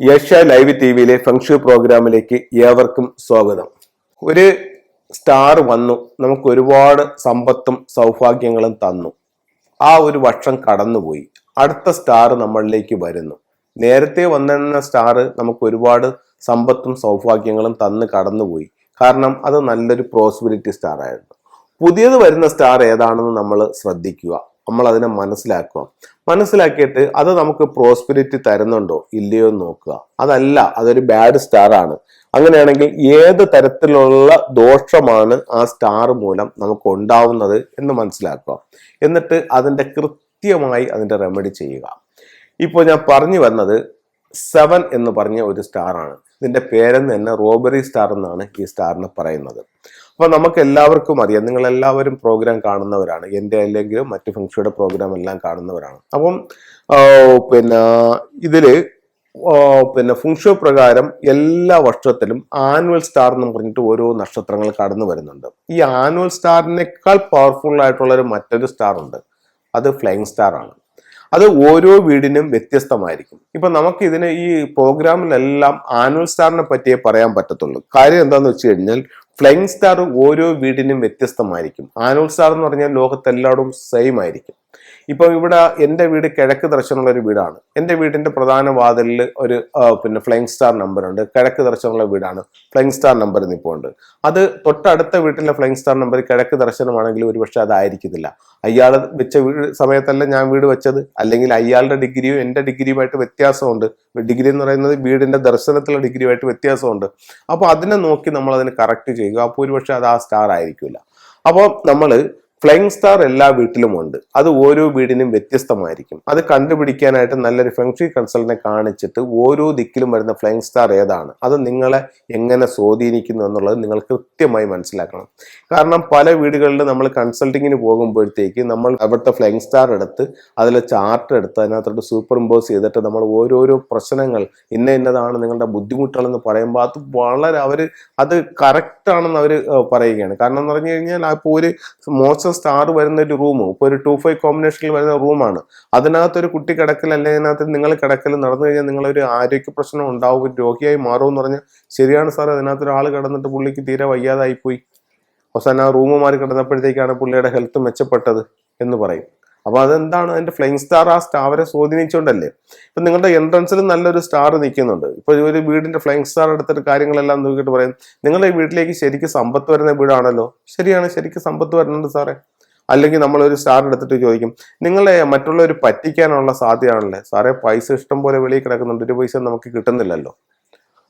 യശ live T വിയിലെ ഫംഗ്ഷു പ്രോഗ്രാമിലേക്ക് ഏവർക്കും സ്വാഗതം. ഒരു സ്റ്റാർ വന്നു. നമുക്ക് ഒരുപാട് സമ്പത്തും സൗഭാഗ്യങ്ങളും തന്നു. ആ ഒരു വർഷം കടന്നുപോയി. അടുത്ത സ്റ്റാർ നമ്മളിലേക്ക് വരുന്നു. നേരത്തെ വന്നിരുന്ന സ്റ്റാർ നമുക്ക് ഒരുപാട് സമ്പത്തും സൗഭാഗ്യങ്ങളും തന്ന് കടന്നുപോയി. കാരണം അത് നല്ലൊരു പ്രോസ്പിരിറ്റി സ്റ്റാർ ആയിരുന്നു പുതിയത് വരുന്ന സ്റ്റാർ ഏതാണെന്ന് നമ്മൾ ശ്രദ്ധിക്കുക. നമ്മൾ അതിനെ മനസ്സിലാക്കുക. മനസ്സിലാക്കിയിട്ട് അത് നമുക്ക് പ്രോസ്പിരിറ്റി തരുന്നുണ്ടോ? ഇല്ലയോ എന്ന് നോക്കുക. അതല്ല അതൊരു ബാഡ് സ്റ്റാർ ആണ്. അങ്ങനെയാണെങ്കിൽ ഏത് തരത്തിലുള്ള ദോഷമാണ് ആ സ്റ്റാർ മൂലം നമുക്ക് ഉണ്ടാവുന്നത് എന്ന് മനസ്സിലാക്കുക. എന്നിട്ട് അതിന്റെ കൃത്യമായി അതിന്റെ റെമഡി ചെയ്യുക. ഇപ്പോൾ ഞാൻ പറഞ്ഞു വന്നത് സെവൻ എന്ന് പറഞ്ഞ ഒരു സ്റ്റാറാണ് ഇതിന്റെ പേരെന്ന് തന്നെ റോബറി സ്റ്റാർ എന്നാണ് ഈ സ്റ്റാറിന് പറയുന്നത്. അപ്പോൾ നമുക്ക് എല്ലാവർക്കും അറിയാം നിങ്ങൾ എല്ലാവരും പ്രോഗ്രാം കാണുന്നവരാണ്. എന്റെ അല്ലെങ്കിലും മറ്റു ഫംഗ്ഷയുടെ പ്രോഗ്രാം എല്ലാം കാണുന്നവരാണ്. അപ്പം പിന്നെ ഇതിൽ പിന്നെ ഫുങ്ഷോ പ്രകാരം എല്ലാ വർഷത്തിലും ആനുവൽ സ്റ്റാർ എന്ന് പറഞ്ഞിട്ട് ഓരോ നക്ഷത്രങ്ങൾ കടന്നു വരുന്നുണ്ട്. ഈ ആനുവൽ സ്റ്റാറിനേക്കാൾ പവർഫുൾ ആയിട്ടുള്ള ഒരു മറ്റൊരു സ്റ്റാർ ഉണ്ട്. അത് ഫ്ലൈങ് സ്റ്റാർ ആണ്. അത് ഓരോ വീടിനും വ്യത്യസ്തമായിരിക്കും. ഇപ്പൊ നമുക്ക് ഇതിന് ഈ പ്രോഗ്രാമിലെല്ലാം ആനുവൽ സ്റ്റാറിനെ പറ്റിയേ പറയാൻ പറ്റത്തുള്ളൂ. കാര്യം എന്താന്ന് വെച്ച് കഴിഞ്ഞാൽ ഫ്ലൈങ് സ്റ്റാർ ഓരോ വീടിനും വ്യത്യസ്തമായിരിക്കും. ആനുവൽ സ്റ്റാർ എന്ന് പറഞ്ഞാൽ ലോകത്തെല്ലായിടും സെയിം ആയിരിക്കും. ഇപ്പൊ ഇവിടെ എന്റെ വീട് കിഴക്ക് ദർശനമുള്ള ഒരു വീടാണ്. എന്റെ വീടിന്റെ പ്രധാന വാതിലിൽ ഒരു പിന്നെ ഫ്ലൈങ് സ്റ്റാർ നമ്പർ ഉണ്ട്. കിഴക്ക് ദർശനമുള്ള വീടാണ്. ഫ്ലൈങ് സ്റ്റാർ നമ്പർ ഇപ്പോൾ ഉണ്ട്. അത് തൊട്ടടുത്ത വീട്ടിലെ ഫ്ലൈങ് സ്റ്റാർ നമ്പർ കിഴക്ക് ദർശനമാണെങ്കിൽ ഒരുപക്ഷെ അതായിരിക്കത്തില്ല അയാൾ വെച്ച വീട് സമയത്തല്ല ഞാൻ വീട് വെച്ചത്. അല്ലെങ്കിൽ അയാളുടെ ഡിഗ്രിയും എന്റെ ഡിഗ്രിയുമായിട്ട് വ്യത്യാസമുണ്ട്. ഡിഗ്രി എന്ന് പറയുന്നത് വീടിന്റെ ദർശനത്തിലുള്ള ഡിഗ്രിയുമായിട്ട് വ്യത്യാസമുണ്ട്. അപ്പോൾ അതിനെ നോക്കി നമ്മൾ അതിനെ കറക്റ്റ് ചെയ്യുക. അപ്പോൾ ഒരുപക്ഷെ അത് ആ സ്റ്റാർ ആയിരിക്കില്ല. അപ്പോൾ നമ്മൾ ഫ്ലൈങ് സ്റ്റാർ എല്ലാ വീട്ടിലും ഉണ്ട്. അത് ഓരോ വീടിനും വ്യത്യസ്തമായിരിക്കും. അത് കണ്ടുപിടിക്കാനായിട്ട് നല്ലൊരു ഫെങ്ഷി കൺസൾട്ടനെ കാണിച്ചിട്ട് ഓരോ ദിക്കിലും വരുന്ന ഫ്ലൈങ് സ്റ്റാർ ഏതാണ്? അത് നിങ്ങളെ എങ്ങനെ സ്വാധീനിക്കുന്നു എന്നുള്ളത് നിങ്ങൾ കൃത്യമായി മനസ്സിലാക്കണം. കാരണം പല വീടുകളിൽ നമ്മൾ കൺസൾട്ടിങ്ങിന് പോകുമ്പോഴത്തേക്ക് നമ്മൾ അവിടുത്തെ ഫ്ലൈങ് സ്റ്റാർ എടുത്ത് അതിലെ ചാർട്ട് എടുത്ത് അതിനകത്തോട്ട് സൂപ്പർ ഇമ്പോസ് ചെയ്തിട്ട് നമ്മൾ ഓരോരോ പ്രശ്നങ്ങൾ ഇന്ന ഇന്നതാണ് നിങ്ങളുടെ ബുദ്ധിമുട്ടുകളെന്ന് പറയുമ്പോൾ അത് വളരെ അവർ അത് കറക്റ്റ് ആണെന്ന് അവർ പറയുകയാണ്. കാരണം എന്ന് പറഞ്ഞു കഴിഞ്ഞാൽ അപ്പോൾ ഒരു മോശം സ്റ്റാർ വരുന്ന ഒരു റൂം ഇപ്പോൾ ഒരു ടു ഫൈവ് കോമ്പിനേഷനിൽ വരുന്ന റൂമാണ് അതിനകത്ത് ഒരു കുട്ടി കിടക്കൽ അല്ലെങ്കിൽ അതിനകത്ത് നിങ്ങൾ കിടക്കൽ നടന്നു കഴിഞ്ഞാൽ നിങ്ങളൊരു ആരോഗ്യ പ്രശ്നം ഉണ്ടാവും രോഗിയായി മാറും എന്ന് പറഞ്ഞാൽ ശരിയാണ് സാർ അതിനകത്ത് ഒരാൾ കിടന്നിട്ട് പുള്ളിക്ക് തീരെ വയ്യാതായി പോയി അവസാനം ആ റൂം മാറി കിടന്നപ്പോഴത്തേക്കാണ് പുള്ളിയുടെ ഹെൽത്ത് മെച്ചപ്പെട്ടത് എന്ന് പറയും. അപ്പൊ അതെന്താണ്? അതിന്റെ ഫ്ലൈങ് സ്റ്റാർ ആ സ്റ്റാവരെ സ്വാധീനിച്ചുകൊണ്ടല്ലേ? ഇപ്പൊ നിങ്ങളുടെ എൻട്രൻസിൽ നല്ലൊരു സ്റ്റാർ നിൽക്കുന്നുണ്ട്. ഇപ്പൊ ഒരു വീടിന്റെ ഫ്ലൈങ് സ്റ്റാർ എടുത്തിട്ട് കാര്യങ്ങളെല്ലാം നോക്കിയിട്ട് പറയും നിങ്ങളുടെ വീട്ടിലേക്ക് ശരിക്കും സമ്പത്ത് വരുന്ന വീടാണല്ലോ? ശരിയാണ് ശരിക്കും സമ്പത്ത് വരുന്നുണ്ട് സാറേ. അല്ലെങ്കിൽ നമ്മൾ ഒരു സ്റ്റാർ എടുത്തിട്ട് ചോദിക്കും നിങ്ങളെ മറ്റുള്ളവർ പറ്റിക്കാനുള്ള സാധ്യതയാണല്ലേ? സാറേ പൈസ ഇഷ്ടം പോലെ വെളിയിൽ കിടക്കുന്നുണ്ട്. ഒരു പൈസ നമുക്ക് കിട്ടുന്നില്ലല്ലോ.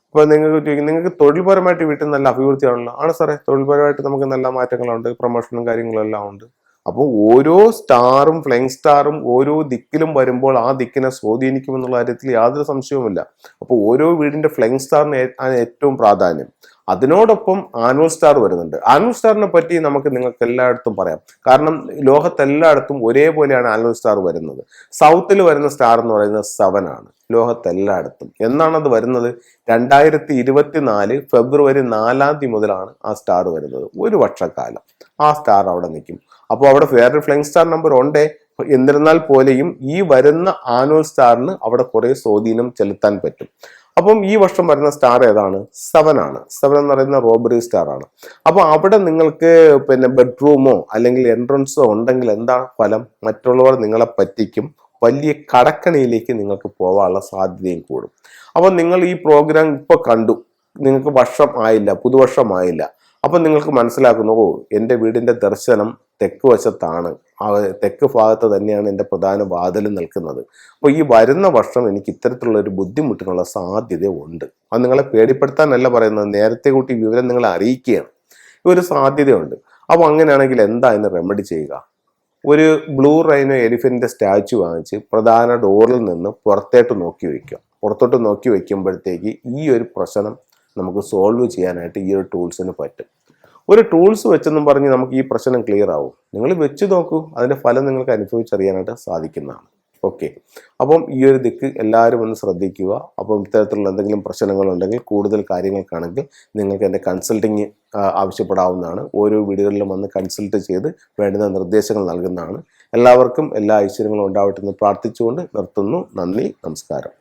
അപ്പോൾ നിങ്ങൾക്ക് ചോദിക്കും നിങ്ങൾക്ക് തൊഴിൽപരമായിട്ട് വീട്ടിൽ നല്ല അഭിവൃദ്ധിയാണല്ലോ? ആണ് സാറേ തൊഴിൽപരമായിട്ട് നമുക്ക് നല്ല മാറ്റങ്ങളുണ്ട് പ്രൊമോഷനും കാര്യങ്ങളും എല്ലാം ഉണ്ട്. അപ്പോൾ ഓരോ സ്റ്റാറും ഫ്ലൈങ് സ്റ്റാറും ഓരോ ദിക്കിലും വരുമ്പോൾ ആ ദിക്കിനെ സ്വാധീനിക്കുമെന്നുള്ള കാര്യത്തിൽ യാതൊരു സംശയവുമില്ല. അപ്പോൾ ഓരോ വീടിന്റെ ഫ്ലൈങ് സ്റ്റാറിന് ഏറ്റവും പ്രാധാന്യം. അതിനോടൊപ്പം ആനുവൽ സ്റ്റാർ വരുന്നുണ്ട്. ആനുവൽ സ്റ്റാറിനെ പറ്റി നമുക്ക് നിങ്ങൾക്ക് എല്ലായിടത്തും പറയാം. കാരണം ലോകത്തെല്ലായിടത്തും ഒരേപോലെയാണ് ആനുവൽ സ്റ്റാർ വരുന്നത്. സൗത്തിൽ വരുന്ന സ്റ്റാർ എന്ന് പറയുന്നത് സെവൻ ആണ്. ലോകത്തെല്ലായിടത്തും. എന്നാണ് അത് വരുന്നത്? രണ്ടായിരത്തി ഇരുപത്തിനാല് ഫെബ്രുവരി നാലാം തീയതി മുതലാണ് ആ സ്റ്റാർ വരുന്നത്. ഒരു വർഷക്കാലം. ആ സ്റ്റാർ അവിടെ നിൽക്കും. അപ്പോൾ അവിടെ വേറൊരു ഫ്ലൈങ് സ്റ്റാർ നമ്പർ ഉണ്ടേ. എന്നിരുന്നാൽ പോലെയും ഈ വരുന്ന ആനുവൽ സ്റ്റാറിന് അവിടെ കുറേ സ്വാധീനം ചെലുത്താൻ പറ്റും. അപ്പം ഈ വർഷം വരുന്ന സ്റ്റാർ ഏതാണ്? സെവൻ ആണ്. സെവൻ എന്ന് പറയുന്ന റോബറി സ്റ്റാർ ആണ്. അപ്പോൾ അവിടെ നിങ്ങൾക്ക് പിന്നെ ബെഡ്റൂമോ അല്ലെങ്കിൽ എൻട്രൻസോ ഉണ്ടെങ്കിൽ എന്താണ് ഫലം? മറ്റുള്ളവർ നിങ്ങളെ പറ്റിക്കും. വലിയ കടക്കണിയിലേക്ക് നിങ്ങൾക്ക് പോകാനുള്ള സാധ്യതയും കൂടും. അപ്പോൾ നിങ്ങൾ ഈ പ്രോഗ്രാം ഇപ്പോൾ കണ്ടു. നിങ്ങൾക്ക് വർഷം ആയില്ല പുതുവർഷമായില്ല അപ്പം നിങ്ങൾക്ക് മനസ്സിലാക്കുന്നു ഓ എന്റെ വീടിന്റെ ദർശനം തെക്ക് വശത്താണ്. ആ തെക്ക് ഭാഗത്ത് തന്നെയാണ് എന്റെ പ്രധാന വാതിൽ നിൽക്കുന്നത്. അപ്പോൾ ഈ വരുന്ന വർഷം എനിക്ക് ഇത്തരത്തിലുള്ള ഒരു ബുദ്ധിമുട്ടിനുള്ള സാധ്യത ഉണ്ട് അത് നിങ്ങളെ പേടിപ്പെടുത്താനല്ല പറയുന്നത്. നേരത്തെ കൂട്ടി വിവരം നിങ്ങളെ അറിയിക്കുകയാണ്. ഒരു സാധ്യതയുണ്ട്. അപ്പോൾ അങ്ങനെയാണെങ്കിൽ എന്താ ഇന്ന് റെമഡി ചെയ്യുക? ഒരു ബ്ലൂ റൈനോ എലിഫന്റിന്റെ സ്റ്റാച്ചു വാങ്ങിച്ച് പ്രധാന ഡോറിൽ നിന്ന് പുറത്തേട്ട് നോക്കി വയ്ക്കുക പുറത്തോട്ട് നോക്കി വയ്ക്കുമ്പോഴത്തേക്ക് ഈ ഒരു പ്രശ്നം നമുക്ക് സോൾവ് ചെയ്യാനായിട്ട് ഈ ഒരു ടൂൾസിന് പറ്റും. ഒരു ടൂൾസ് വെച്ചെന്നും പറഞ്ഞ് നമുക്ക് ഈ പ്രശ്നം ക്ലിയർ ആവും. നിങ്ങൾ വെച്ച് നോക്കൂ അതിന്റെ ഫലം നിങ്ങൾക്ക് അനുഭവിച്ചറിയാനായിട്ട് സാധിക്കുന്നതാണ്. ഓക്കെ അപ്പം ഈ ഒരു ദിക്ക് എല്ലാവരും ഒന്ന് ശ്രദ്ധിക്കുക. അപ്പം ഇത്തരത്തിലുള്ള എന്തെങ്കിലും പ്രശ്നങ്ങളുണ്ടെങ്കിൽ കൂടുതൽ കാര്യങ്ങൾക്കാണെങ്കിൽ നിങ്ങൾക്ക് എന്റെ കൺസൾട്ടിങ് ആവശ്യപ്പെടാവുന്നതാണ്. ഓരോ വീടുകളിലും വന്ന് കൺസൾട്ട് ചെയ്ത് വേണ്ടുന്ന നിർദ്ദേശങ്ങൾ നൽകുന്നതാണ്. എല്ലാവർക്കും എല്ലാ ഐശ്വര്യങ്ങളും ഉണ്ടാവട്ടെ എന്ന് പ്രാർത്ഥിച്ചുകൊണ്ട് നിർത്തുന്നു. നന്ദി നമസ്കാരം.